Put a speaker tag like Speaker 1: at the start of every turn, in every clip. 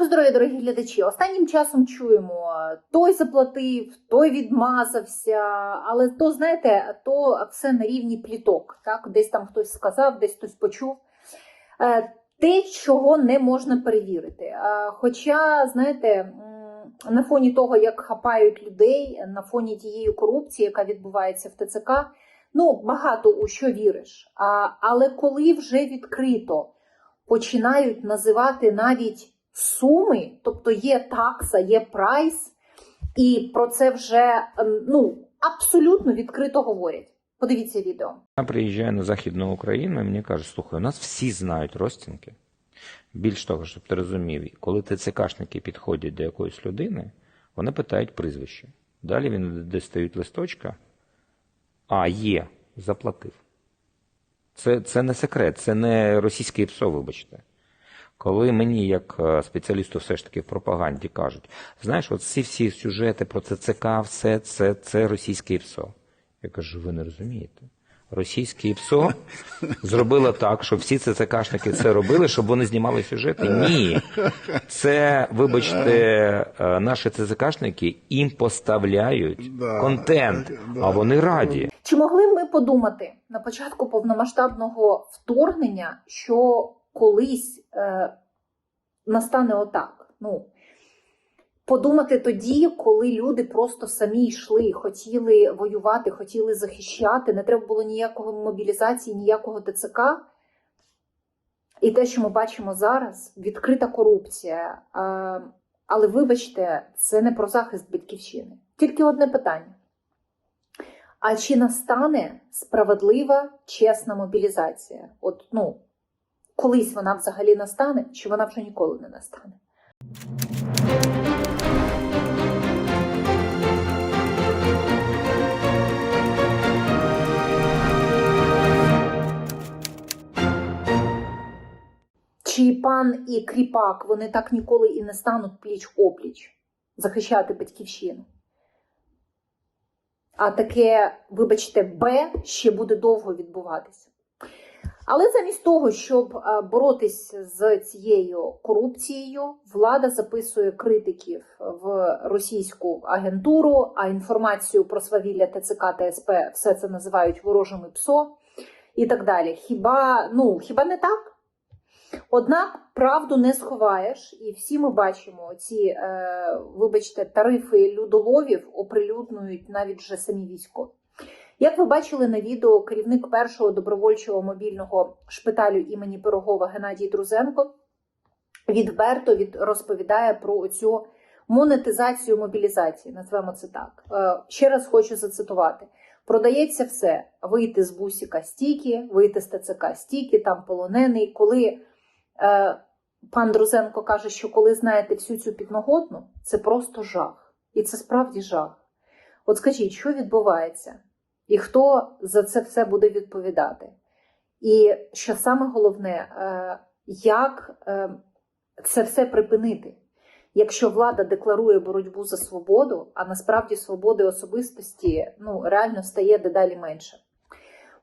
Speaker 1: Доброго здоров'я, дорогі глядачі. Останнім часом чуємо, той заплатив, той відмазався, але то, знаєте, то все на рівні пліток. Так? Десь там хтось сказав, десь хтось почув. Е, Те, чого не можна перевірити. Е, Хоча, знаєте, на фоні того, як хапають людей, на фоні тієї корупції, яка відбувається в ТЦК, ну, багато у що віриш. Але коли вже відкрито починають називати навіть суми, тобто є такса, є прайс, і про це вже ем, ну, абсолютно відкрито говорять. Подивіться відео.
Speaker 2: Я приїжджаю на Західну Україну і мені кажуть, слухай, у нас всі знають розцінки. Більш того, щоб ти розумів, коли ТЦКшники підходять до якоїсь людини, вони питають прізвище. Далі він дістають листочка, а є, заплатив. Це, це не секрет, це не російське ПСО, вибачте. Коли мені, як е, спеціалісту, все ж таки в пропаганді кажуть, знаєш, от всі всі сюжети про ЦЦК, все це, це російське ПСО. Я кажу, ви не розумієте. Російське ПСО зробило так, щоб всі ЦЦКшники це робили, щоб вони знімали сюжети. Ні. Це, вибачте, е, наші ЦЦКшники їм поставляють контент, а вони раді.
Speaker 1: Чи могли б ми подумати на початку повномасштабного вторгнення, що колись е, настане отак? Ну, подумати тоді, коли люди просто самі йшли, хотіли воювати, хотіли захищати, не треба було ніякого мобілізації, ніякого ТЦК. І те, що ми бачимо зараз, відкрита корупція. Е, але вибачте, це не про захист батьківщини. Тільки одне питання. А чи настане справедлива, чесна мобілізація? От, ну, колись вона взагалі настане, чи вона вже ніколи не настане? Чи пан і кріпак вони так ніколи і не стануть пліч опліч захищати батьківщину? А таке, вибачте, Б ще буде довго відбуватися. Але замість того, щоб е, боротись з цією корупцією, влада записує критиків в російську агентуру, а інформацію про свавілля ТЦК та СП все це називають ворожими ПСО і так далі. Хіба, ну, хіба не так? Однак правду не сховаєш, і всі ми бачимо ці, е, вибачте, тарифи людоловів оприлюднюють навіть вже самі військові. Як ви бачили на відео, керівник першого добровольчого мобільного шпиталю імені Пирогова Геннадій Друзенко відверто від розповідає про цю монетизацію мобілізації. Назвемо це так. Е, ще раз хочу зацитувати. Продається все: вийти з бусіка стільки, вийти з ТЦК стільки, там полонений. Коли е, пан Друзенко каже, що коли знаєте всю цю підноготну, це просто жах. І це справді жах. От скажіть, що відбувається? І хто за це все буде відповідати? І що саме головне, е, як е, це все припинити? Якщо влада декларує боротьбу за свободу, а насправді свободи особистості ну, реально стає дедалі менше.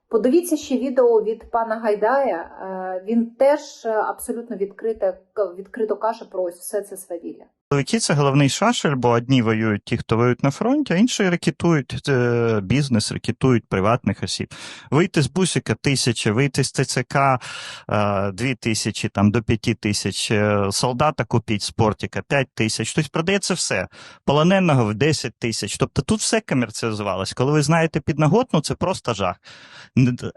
Speaker 1: Подивіться ще відео від пана Гайдая. Е, Він теж абсолютно відкрито, відкрито каже про ось все це свавілля.
Speaker 3: Силовики це головний шашель, бо одні воюють ті, хто воюють на фронті, а інші рекетують е, бізнес, рекетують приватних осіб. Вийти з бусика тисяча, вийти з ТЦК е, дві тисячі, там до п'яти тисяч, е, солдата купіть спортика п'ять тисяч. Тобто продається все. Полоненого в 10 тисяч. Тобто тут все комерціалізувалось. Коли ви знаєте підноготну, це просто жах.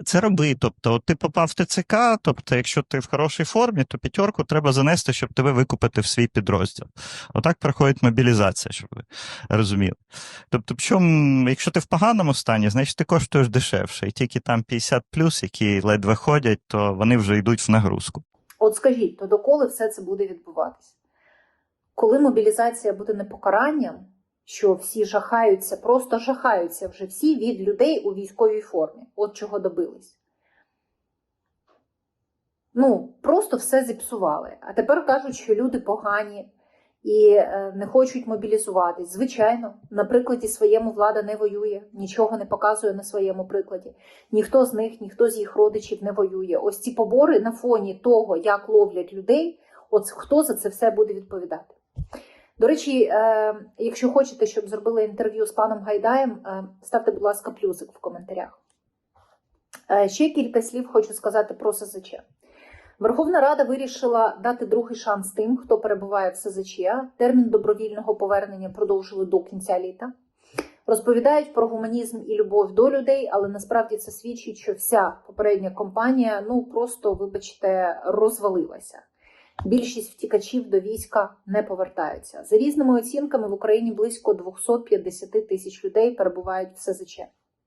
Speaker 3: Це роби. Тобто, от ти попав в ТЦК, тобто, якщо ти в хорошій формі, то п'ятерку треба занести, щоб тебе викупити в свій підрозділ. Отак проходить мобілізація, щоб ви розуміли. Тобто, причому, якщо ти в поганому стані, значить ти коштуєш дешевше. І тільки там 50 які ледве ходять, то вони вже йдуть в нагрузку.
Speaker 1: От скажіть, то доколи все це буде відбуватися? Коли мобілізація буде не покаранням, що всі жахаються, просто жахаються вже всі від людей у військовій формі, от чого добились. Ну, просто все зіпсували. А тепер кажуть, що люди погані і е, не хочуть мобілізуватись. Звичайно, на прикладі своєму влада не воює, нічого не показує на своєму прикладі. Ніхто з них, ніхто з їх родичів не воює. Ось ці побори на фоні того, як ловлять людей, От хто за це все буде відповідати? До речі, е, якщо хочете, щоб зробили інтерв'ю з паном Гайдаєм, е, ставте, будь ласка, плюсик в коментарях. Ще кілька слів хочу сказати про СЗЧ. Верховна Рада вирішила дати другий шанс тим, хто перебуває в СЗЧ. Термін добровільного повернення продовжили до кінця літа. Розповідають про гуманізм і любов до людей, але насправді це свідчить, що вся попередня компанія ну просто, вибачте, розвалилася. Більшість втікачів до війська не повертаються. За різними оцінками в Україні близько 250 тисяч людей перебувають в СЗЧ.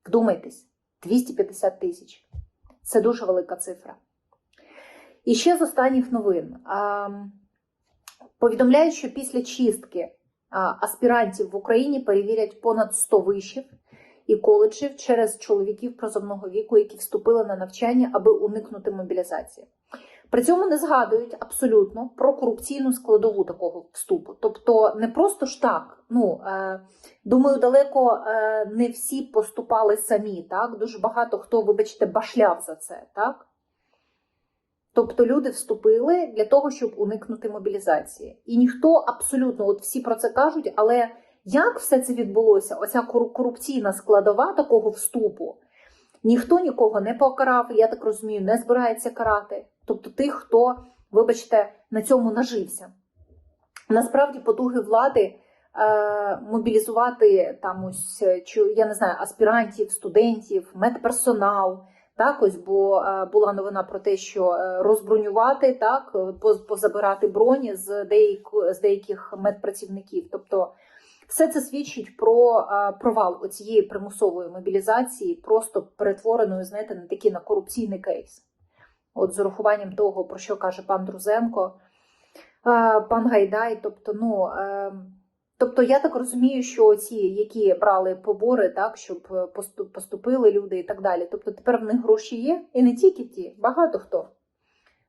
Speaker 1: Вдумайтесь, 250 тисяч. Це дуже велика цифра. І ще з останніх новин. Повідомляють, що після чистки аспірантів в Україні перевірять понад 100 вишів і коледжів через чоловіків призовного віку, які вступили на навчання, аби уникнути мобілізації. При цьому не згадують абсолютно про корупційну складову такого вступу. Тобто не просто ж так. Ну е, думаю, далеко е, не всі поступали самі. Так дуже багато хто, вибачте, башляв за це, так. Тобто люди вступили для того, щоб уникнути мобілізації. І ніхто абсолютно, от всі про це кажуть, але як все це відбулося? Оця кору- корупційна складова такого вступу, ніхто нікого не покарав, я так розумію, не збирається карати. Тобто тих, хто, вибачте, на цьому нажився. Насправді, потуги влади е, мобілізувати там ось, е, я не знаю, аспірантів, студентів, медперсонал. Так, ось, бо е, була новина про те, що е, розбронювати, так, е, позабирати броні з, деяк, з деяких медпрацівників. Тобто, все це свідчить про провал цієї примусової мобілізації, просто перетвореної, знаєте, на такий на корупційний кейс. От з урахуванням того, про що каже пан Друзенко, пан Гайдай, тобто, ну. Тобто я так розумію, що ці, які брали побори, так щоб е, поступили люди і так далі. Тобто тепер в них гроші є, і не тільки ті, багато хто.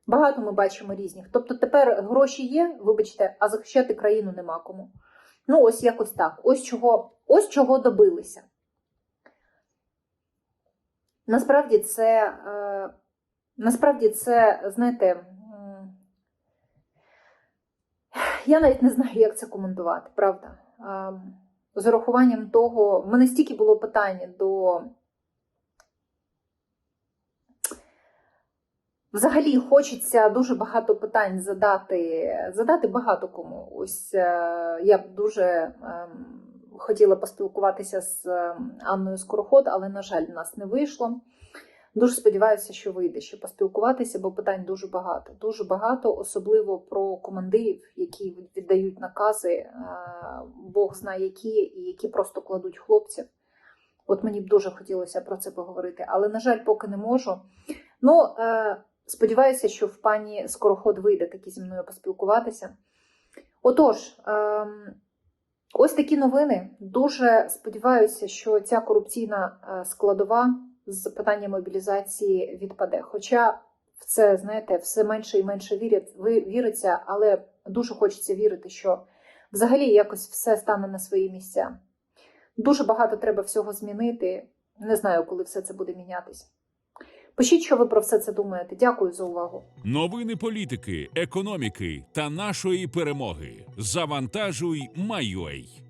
Speaker 1: Багато ми бачимо різних. Тобто тепер гроші є, вибачте, а захищати країну нема кому. Ну, ось якось так. Ось чого, ось чого добилися. Насправді це, е, насправді це, знаєте, я навіть не знаю, як це коментувати, правда. З урахуванням того, в мене стільки було питань до. Взагалі хочеться дуже багато питань задати, задати багато кому. Ось е, я б дуже ем, хотіла поспілкуватися з ем, Анною Скороход, але, на жаль, в нас не вийшло. Дуже сподіваюся, що вийде ще поспілкуватися, бо питань дуже багато. Дуже багато, особливо про командирів, які віддають накази, е, Бог знає які, і які просто кладуть хлопців. От мені б дуже хотілося про це поговорити, але, на жаль, поки не можу. Ну, е, сподіваюся, що в пані Скороход вийде таки зі мною поспілкуватися. Отож, ем, ось такі новини. Дуже сподіваюся, що ця корупційна е, складова з питання мобілізації відпаде. Хоча в це, знаєте, все менше і менше вірять, віриться, але дуже хочеться вірити, що взагалі якось все стане на свої місця. Дуже багато треба всього змінити. Не знаю, коли все це буде мінятись. Пишіть, що ви про все це думаєте. Дякую за увагу.
Speaker 4: Новини політики, економіки та нашої перемоги. Завантажуй, майой.